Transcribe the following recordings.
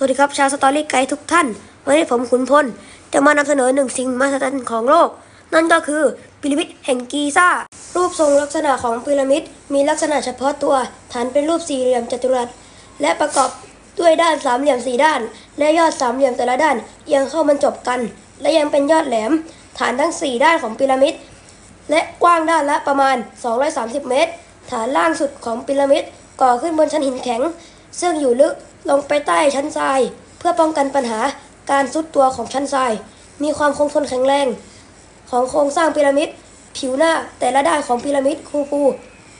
สวัสดีครับชาวสตอรี่ไกด์ทุกท่าน วันนี้ผมขุนพล จะมานำเสนอหนึ่งสิ่งมหัศจรรย์ของโลก นั่นก็คือพีระมิดแห่งกีซ่า รูปทรงลักษณะของพีระมิด มีลักษณะเฉพาะตัว ฐานเป็นรูปสี่เหลี่ยมจัตุรัส และประกอบด้วยด้านสามเหลี่ยมสี่ด้าน และยอดสามเหลี่ยมแต่ละด้านยังเข้าบรรจบกัน และยังเป็นยอดแหลม ฐานทั้งสี่ด้านของพีระมิด และกว้างด้านละประมาณ 230 เมตร ฐานล่างสุดของพีระมิดก่อขึ้นบนชั้นหินแข็ง ซึ่งอยู่ลึกลงไปใต้ชั้นทราย เพื่อป้องกันปัญหาการซุดตัวของชั้นทราย มีความคงทนแข็งแรง ของโครงสร้างพีระมิด ผิวหน้าแต่ละด้านของพีระมิดคูฟู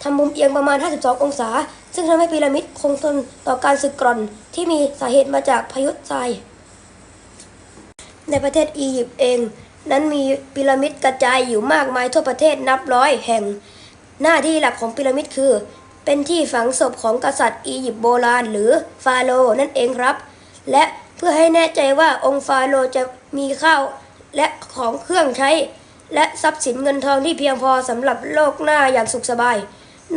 ทำมุมเอียงประมาณ 52 องศา ซึ่งทำให้พีระมิดคงทนต่อการสึกกร่อน ที่มีสาเหตุมาจากพายุทราย ในประเทศอียิปต์เอง นั้นมีพีระมิดกระจายอยู่มากมายทั่วประเทศนับร้อยแห่ง หน้าที่หลักของพีระมิดคือ เป็นที่ฝังศพของกษัตริย์อียิปต์โบราณหรือฟาโรห์นั่นเองครับ และเพื่อให้แน่ใจว่าองค์ฟาโรห์จะมีข้าวและของเครื่องใช้ และทรัพย์สินเงินทองที่เพียงพอสำหรับโลกหน้าอย่างสุขสบาย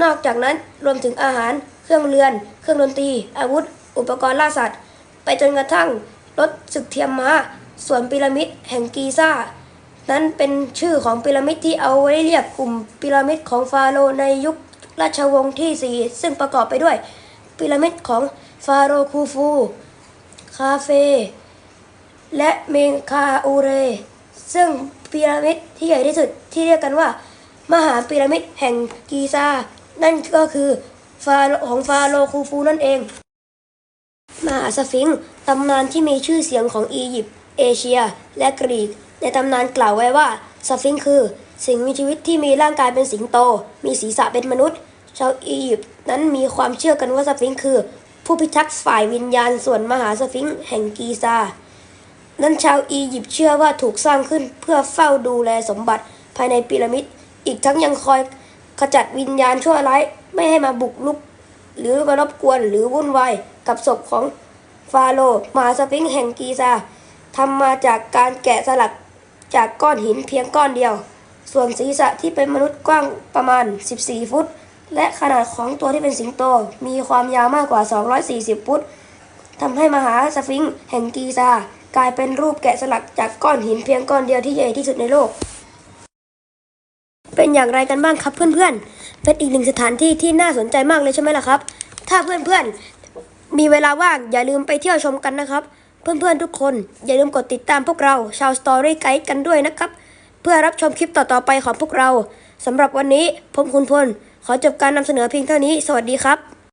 นอกจากนั้นรวมถึงอาหาร เครื่องเรือน เครื่องดนตรี อาวุธ อุปกรณ์ล่าสัตว์ ไปจนกระทั่งรถศึกเทียมม้าส่วนพีระมิดแห่งกีซ่า นั้นเป็นชื่อของพีระมิดที่เอาไว้เรียกกลุ่มพีระมิดของฟาโรห์ในยุค ราชวงศ์ที่ 4 ซึ่งประกอบไปด้วยพีระมิดของฟาโรห์คูฟู คาเฟ และเมงคาอูเร ซึ่งพีระมิดที่ใหญ่ที่สุดที่เรียกกันว่า มหาพีระมิดแห่งกีซา นั่นก็คือฟาโรห์ของฟาโรห์คูฟูนั่นเอง มหาสฟิงค์ตำนานที่มีชื่อเสียงของอียิปต์ เอเชีย และกรีก ในตำนานกล่าวไว้ว่าสฟิงค์คือ สิ่งมีชีวิตที่มีร่างกายเป็นสิงโต มีศีรษะเป็นมนุษย์ ชาวอียิปต์นั้นมีความเชื่อกันว่าสฟิงค์คือ ผู้พิทักษ์ฝ่ายวิญญาณส่วนมหาสฟิงค์แห่งกีซา นั้นชาวอียิปต์เชื่อว่าถูกสร้างขึ้นเพื่อเฝ้าดูแลสมบัติภายในพีระมิด อีกทั้งยังคอยขจัดวิญญาณชั่วร้ายไม่ให้มาบุกลุก หรือมารบกวนหรือวุ่นวายกับศพของฟาโรห์มหาสฟิงค์แห่งกีซาทำมาจากการแกะสลักจากก้อนหินเพียงก้อนเดียว ส่วนศีรษะที่เป็นมนุษย์กว้างประมาณ 14 ฟุต และขนาดของตัวที่เป็นสิงโต มีความยาวมากกว่า 240 ฟุตทำให้มหาสฟิงค์แห่งกีซากลายเป็นรูปแกะสลักจากก้อนหินเพียงก้อนเดียวที่ใหญ่ที่สุดในโลก เป็นอย่างไรกันบ้างครับเพื่อนๆ เป็นอีกหนึ่งสถานที่ที่น่าสนใจมากเลยใช่ไหมล่ะครับ ถ้าเพื่อนๆ มีเวลาว่างอย่าลืมไปเที่ยวชมกันนะครับ เพื่อนๆทุกคนอย่าลืมกดติดตามพวกเราชาวสตอรี่ไกด์กันด้วยนะครับ เพื่อรับชมคลิปต่อๆไปของพวกเราสำหรับวันนี้ผมคุณพล ขอจบการนำเสนอเพียงเท่านี้ สวัสดีครับ